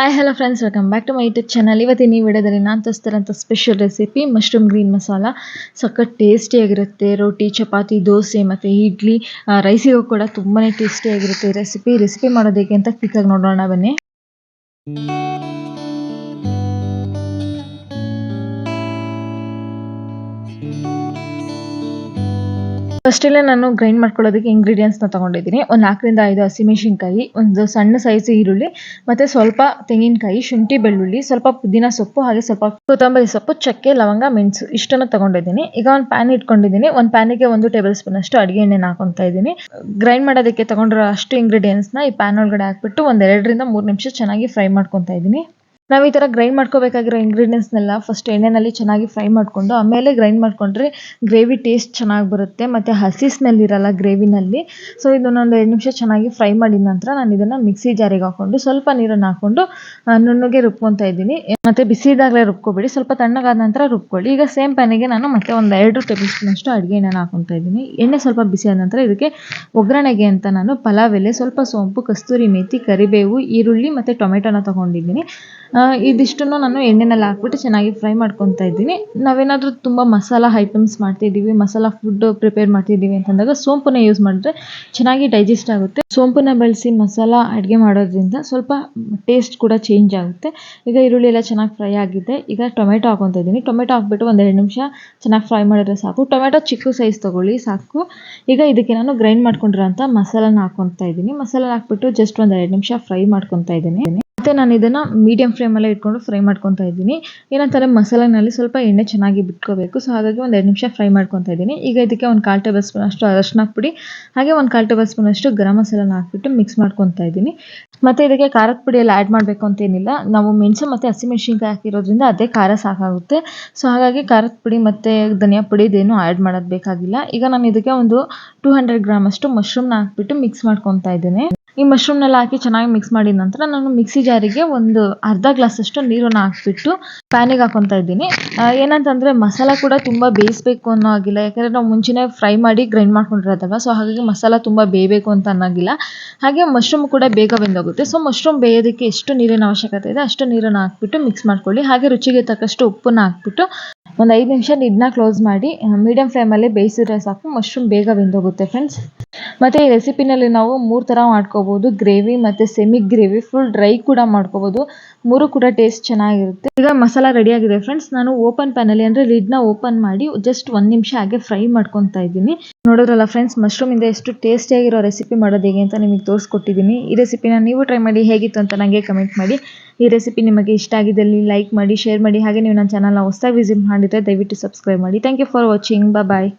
Hi hello friends welcome back to my YouTube channel ಇವತ್ತಿನ ಈ ವಿಡಿಯೋದಲ್ಲಿ ನಾನು ತೋರಿಸ್ತಿರೋಂಥ special recipe mushroom green masala ಸಖತ್ ಟೇಸ್ಟಿಯಾಗಿರುತ್ತೆ ರೋಟಿ, ಚಪಾತಿ, ದೋಸೆ ಮತ್ತು ಇಡ್ಲಿ ರೈಸಿಗೂ ಕೂಡ ತುಂಬಾ ಟೇಸ್ಟಿಯಾಗಿರುತ್ತೆ ರೆಸಿಪಿ ರೆಸಿಪಿ ಮಾಡೋದಕ್ಕೆ ಅಂತ ಕ್ವಿಕ್ಕಾಗಿ ನೋಡೋಣ ಬನ್ನಿ. ಫಸ್ಟಲ್ಲೇ ನಾನು ಗ್ರೈಂಡ್ ಮಾಡ್ಕೊಳ್ಳೋದಕ್ಕೆ ಇಂಗ್ರೀಡಿಯೆಂಟ್ಸ್ನ ತಗೊಂಡಿದ್ದೀನಿ. ಒಂದು ನಾಲ್ಕರಿಂದ ಐದು ಹಸಿಮೆಣಸಿನ್ಕಾಯಿ, ಒಂದು ಸಣ್ಣ ಸೈಜ್ ಈರುಳ್ಳಿ, ಮತ್ತು ಸ್ವಲ್ಪ ತೆಂಗಿನಕಾಯಿ, ಶುಂಠಿ ಬೆಳ್ಳುಳ್ಳಿ, ಸ್ವಲ್ಪ ಪುದೀನ ಸೊಪ್ಪು ಹಾಗೆ ಸ್ವಲ್ಪ ಕೊತ್ತಂಬರಿ ಸೊಪ್ಪು, ಚಕ್ಕೆ, ಲವಂಗ, ಮೆಣಸು ಇಷ್ಟನ್ನು ತಗೊಂಡಿದ್ದೀನಿ. ಈಗ ಒಂದು ಪ್ಯಾನ್ ಇಟ್ಕೊಂಡಿದ್ದೀನಿ. ಒಂದು ಪ್ಯಾನಿಗೆ ಒಂದು ಟೇಬಲ್ ಸ್ಪೂನ್ ಅಷ್ಟು ಅಡುಗೆ ಎಣ್ಣೆನ ಹಾಕೊತಾ ಇದ್ದೀನಿ. ಗ್ರೈಂಡ್ ಮಾಡೋದಕ್ಕೆ ತಗೊಂಡಿರೋ ಅಷ್ಟು ಇಂಗ್ರೀಡಿಯೆಂಟ್ಸ್ನ ಈ ಪ್ಯಾನ್ ಒಳಗಡೆ ಹಾಕ್ಬಿಟ್ಟು ಒಂದು ಎರಡರಿಂದ ಮೂರು ನಿಮಿಷ ಚೆನ್ನಾಗಿ ಫ್ರೈ ಮಾಡ್ಕೊತಾ ಇದ್ದೀನಿ. ನಾವು ಈ ಥರ ಗ್ರೈಂಡ್ ಮಾಡ್ಕೋಬೇಕಾಗಿರೋ ಇಂಗ್ರೀಡಿಯೆಂಟ್ಸ್ನೆಲ್ಲ ಫಸ್ಟ್ ಎಣ್ಣೆನಲ್ಲಿ ಚೆನ್ನಾಗಿ ಫ್ರೈ ಮಾಡಿಕೊಂಡು, ಆಮೇಲೆ ಗ್ರೈಂಡ್ ಮಾಡಿಕೊಂಡ್ರೆ ಗ್ರೇವಿ ಟೇಸ್ಟ್ ಚೆನ್ನಾಗಿ ಬರುತ್ತೆ. ಮತ್ತು ಹಸಿ ಸ್ಮೆಲ್ ಇರಲ್ಲ ಗ್ರೇವಿನಲ್ಲಿ ಸೊ ಇದನ್ನೊಂದು ಎರಡು ನಿಮಿಷ ಚೆನ್ನಾಗಿ ಫ್ರೈ ಮಾಡಿದ ನಂತರ ನಾನು ಇದನ್ನು ಮಿಕ್ಸಿ ಜಾರಿಗೆ ಹಾಕ್ಕೊಂಡು ಸ್ವಲ್ಪ ನೀರನ್ನು ಹಾಕ್ಕೊಂಡು ನುಣ್ಣಗೆ ರುಬ್ಕೊತಾ ಇದ್ದೀನಿ. ಮತ್ತು ಬಿಸಿ ಇದ್ದಾಗಲೇ ರುಬ್ಕೊಬೇಡಿ. ಸ್ವಲ್ಪ ತಣ್ಣಗಾದ ನಂತರ ರುಬ್ಕೊಳ್ಳಿ. ಈಗ ಸೇಮ್ ಪ್ಯಾನಿಗೆ ನಾನು ಮತ್ತೆ ಒಂದು ಎರಡು ಟೇಬಲ್ ಸ್ಪೂನ್ ಅಷ್ಟು ಅಡುಗೆ ಎಣ್ಣೆನ ಹಾಕ್ಕೊತಾ ಇದ್ದೀನಿ. ಎಣ್ಣೆ ಸ್ವಲ್ಪ ಬಿಸಿ ಆದ ನಂತರ ಇದಕ್ಕೆ ಒಗ್ಗರಣೆಗೆ ಅಂತ ನಾನು ಪಲಾವ್ ಎಲೆ, ಸ್ವಲ್ಪ ಸೋಂಪು, ಕಸ್ತೂರಿ ಮೇಥಿ ಕರಿಬೇವು, ಈರುಳ್ಳಿ ಮತ್ತು ಟೊಮೆಟೊನ ತೊಗೊಂಡಿದ್ದೀನಿ. ಇದಿಷ್ಟನ್ನು ನಾನು ಎಣ್ಣೆನಲ್ಲಿ ಹಾಕ್ಬಿಟ್ಟು ಚೆನ್ನಾಗಿ ಫ್ರೈ ಮಾಡ್ಕೊತಾ ಇದ್ದೀನಿ. ನಾವೇನಾದರೂ ತುಂಬ ಮಸಾಲ ಐಟಮ್ಸ್ ಮಾಡ್ತಿದ್ದೀವಿ, ಮಸಾಲ ಫುಡ್ ಪ್ರಿಪೇರ್ ಮಾಡ್ತಿದ್ದೀವಿ ಅಂತಂದಾಗ ಸೋಂಪನ್ನ ಯೂಸ್ ಮಾಡಿದ್ರೆ ಚೆನ್ನಾಗಿ ಡೈಜೆಸ್ಟ್ ಆಗುತ್ತೆ. ಸೋಂಪನ್ನ ಬಳಸಿ ಮಸಾಲ ಅಡುಗೆ ಮಾಡೋದ್ರಿಂದ ಸ್ವಲ್ಪ ಟೇಸ್ಟ್ ಕೂಡ ಚೇಂಜ್ ಆಗುತ್ತೆ. ಈಗ ಈರುಳ್ಳಿ ಎಲ್ಲ ಚೆನ್ನಾಗಿ ಫ್ರೈ ಆಗಿದೆ. ಈಗ ಟೊಮೆಟೊ ಹಾಕೊತಾ ಇದ್ದೀನಿ. ಟೊಮೆಟೊ ಹಾಕ್ಬಿಟ್ಟು ಒಂದೆರಡು ನಿಮಿಷ ಚೆನ್ನಾಗಿ ಫ್ರೈ ಮಾಡಿದ್ರೆ ಸಾಕು. ಟೊಮೆಟೊ ಚಿಕ್ಕ ಸೈಜ್ ತೊಗೊಳ್ಳಿ, ಸಾಕು. ಈಗ ಇದಕ್ಕೆ ನಾನು ಗ್ರೈಂಡ್ ಮಾಡ್ಕೊಂಡಿರೋಂಥ ಮಸಾಲಾನ ಹಾಕೊತಾ ಇದ್ದೀನಿ. ಮಸಾಲ ಹಾಕ್ಬಿಟ್ಟು ಜಸ್ಟ್ ಒಂದೆರಡು ನಿಮಿಷ ಫ್ರೈ ಮಾಡ್ಕೊತಾ ಇದ್ದೀನಿ. ಮತ್ತೆ ನಾನು ಇದನ್ನ ಮೀಡಿಯಂ ಫ್ಲೇಮಲ್ಲೇ ಇಟ್ಕೊಂಡು ಫ್ರೈ ಮಾಡ್ಕೊತಾ ಇದ್ದೀನಿ. ಏನಂತಾರೆ ಮಸಾಲೆನಲ್ಲಿ ಸ್ವಲ್ಪ ಎಣ್ಣೆ ಚೆನ್ನಾಗಿ ಬಿಟ್ಕೋಬೇಕು. ಸೊ ಹಾಗಾಗಿ ಒಂದು ಎರಡು ನಿಮಿಷ ಫ್ರೈ ಮಾಡ್ಕೊತಾ ಇದ್ದೀನಿ. ಈಗ ಇದಕ್ಕೆ ಒಂದು ಕಾಲು ಟೇಬಲ್ ಸ್ಪೂನ್ ಅಷ್ಟು ಅರಶಿನ ಪುಡಿ ಹಾಗೆ ಒಂದು ಕಾಲು ಟೇಬಲ್ ಸ್ಪೂನ್ ಅಷ್ಟು ಗರಂ ಮಸಾಲನ ಹಾಕ್ಬಿಟ್ಟು ಮಿಕ್ಸ್ ಮಾಡ್ಕೊತಾ ಇದ್ದೀನಿ. ಮತ್ತೆ ಇದಕ್ಕೆ ಖಾರದ ಪುಡಿ ಎಲ್ಲ ಆ್ಯಡ್ ಮಾಡಬೇಕು ಅಂತ ಏನಿಲ್ಲ. ನಾವು ಮೆಣಸು ಮತ್ತು ಹಸಿಮೆಣಸಿನ್ಕಾಯಿ ಹಾಕಿರೋದ್ರಿಂದ ಅದೇ ಖಾರ ಸಾಕಾಗುತ್ತೆ. ಸೊ ಹಾಗಾಗಿ ಖಾರದ ಪುಡಿ ಮತ್ತು ಧನಿಯಾ ಪುಡಿ ಇದೇನು ಆ್ಯಡ್ ಮಾಡೋದು ಬೇಕಾಗಿಲ್ಲ. ಈಗ ನಾನು ಇದಕ್ಕೆ ಒಂದು ಟೂ ಹಂಡ್ರೆಡ್ ಗ್ರಾಮ್ ಅಷ್ಟು ಮಶ್ರೂಮ್ನ ಹಾಕ್ಬಿಟ್ಟು ಮಿಕ್ಸ್ ಮಾಡ್ಕೊತಾ ಇದ್ದೀನಿ. ಈ ಮಶ್ರೂಮ್ನೆಲ್ಲ ಹಾಕಿ ಚೆನ್ನಾಗಿ ಮಿಕ್ಸ್ ಮಾಡಿದ ನಂತರ ನಾನು ಮಿಕ್ಸಿ ಜಾರಿಗೆ ಒಂದು ಅರ್ಧ ಗ್ಲಾಸ್ ಅಷ್ಟು ನೀರನ್ನ ಹಾಕ್ಬಿಟ್ಟು ಪ್ಯಾನಿಗೆ ಹಾಕೊತಾ ಇದ್ದೀನಿ. ಏನಂತಂದರೆ ಮಸಾಲ ಕೂಡ ತುಂಬ ಬೇಯಿಸ್ಬೇಕು ಅನ್ನೋ ಆಗಿಲ್ಲ ಯಾಕಂದ್ರೆ ನಾವು ಮುಂಚೆನೇ ಫ್ರೈ ಮಾಡಿ ಗ್ರೈಂಡ್ ಮಾಡ್ಕೊಂಡಿರೋದಲ್ವ? ಸೊ ಹಾಗಾಗಿ ಮಸಾಲ ತುಂಬ ಬೇಯಬೇಕು ಅಂತ ಅನ್ನೋಗಿಲ್ಲ. ಹಾಗೆ ಮಶ್ರೂಮ್ ಕೂಡ ಬೇಗ ಬೆಂದೋಗುತ್ತೆ. ಸೊ ಮಶ್ರೂಮ್ ಬೇಯೋದಕ್ಕೆ ಎಷ್ಟು ನೀರಿನ ಅವಶ್ಯಕತೆ ಇದೆ ಅಷ್ಟು ನೀರನ್ನು ಹಾಕ್ಬಿಟ್ಟು ಮಿಕ್ಸ್ ಮಾಡ್ಕೊಳ್ಳಿ. ಹಾಗೆ ರುಚಿಗೆ ತಕ್ಕಷ್ಟು ಉಪ್ಪನ್ನ ಹಾಕ್ಬಿಟ್ಟು ಒಂದು ಐದು ನಿಮಿಷ ಲಿಡ್ನ ಕ್ಲೋಸ್ ಮಾಡಿ ಮೀಡಿಯಂ ಫ್ಲೇಮಲ್ಲಿ ಬೇಯಿಸಿದ್ರೆ ಸಾಕು. ಮಶ್ರೂಮ್ ಬೇಗ ಬೆಂದೋಗುತ್ತೆ ಫ್ರೆಂಡ್ಸ್ ಮತ್ತು ಈ ರೆಸಿಪಿನಲ್ಲಿ ನಾವು ಮೂರು ಥರ ಮಾಡ್ಕೋಬೋದು. ಗ್ರೇವಿ ಮತ್ತು ಸೆಮಿ ಗ್ರೇವಿ ಫುಲ್ ಡ್ರೈ ಕೂಡ ಮಾಡ್ಕೋಬೋದು. ಮೂರು ಕೂಡ ಟೇಸ್ಟ್ ಚೆನ್ನಾಗಿರುತ್ತೆ. ಈಗ ಮಸಾಲ ರೆಡಿ ಆಗಿದೆ ಫ್ರೆಂಡ್ಸ್ ನಾನು ಓಪನ್ ಪ್ಯಾನಲ್ಲಿ ಅಂದರೆ ಲಿಡ್ನ ಓಪನ್ ಮಾಡಿ ಜಸ್ಟ್ ಒಂದು ನಿಮಿಷ ಹಾಗೆ ಫ್ರೈ ಮಾಡ್ಕೊತಾ ಇದ್ದೀನಿ. ನೋಡೋದ್ರಲ್ಲ ಫ್ರೆಂಡ್ಸ್ ಮಶ್ರೂಮಿಂದ ಎಷ್ಟು ಟೇಸ್ಟಿಯಾಗಿರೋ ರೆಸಿಪಿ ಮಾಡೋದು ಹೇಗೆ ಅಂತ ನಿಮಗೆ ತೋರಿಸ್ಕೊಟ್ಟಿದ್ದೀನಿ. ಈ ರೆಸಿಪಿನ ನೀವು ಟ್ರೈ ಮಾಡಿ ಹೇಗಿತ್ತು ಅಂತ ನನಗೆ ಕಮೆಂಟ್ ಮಾಡಿ. ಈ ರೆಸಿಪಿ ನಿಮಗೆ ಇಷ್ಟ ಆಗಿದ್ದಲ್ಲಿ ಲೈಕ್ ಮಾಡಿ ಶೇರ್ ಮಾಡಿ, ಹಾಗೆ ನೀವು ನನ್ನ ಚಾನಲ್ನ ಹೊಸದಾಗಿ ವಿಸಿಟ್ ಮಾಡಿದರೆ ದಯವಿಟ್ಟು ಸಬ್ಸ್ಕ್ರೈಬ್ ಮಾಡಿ. Thank you for watching bye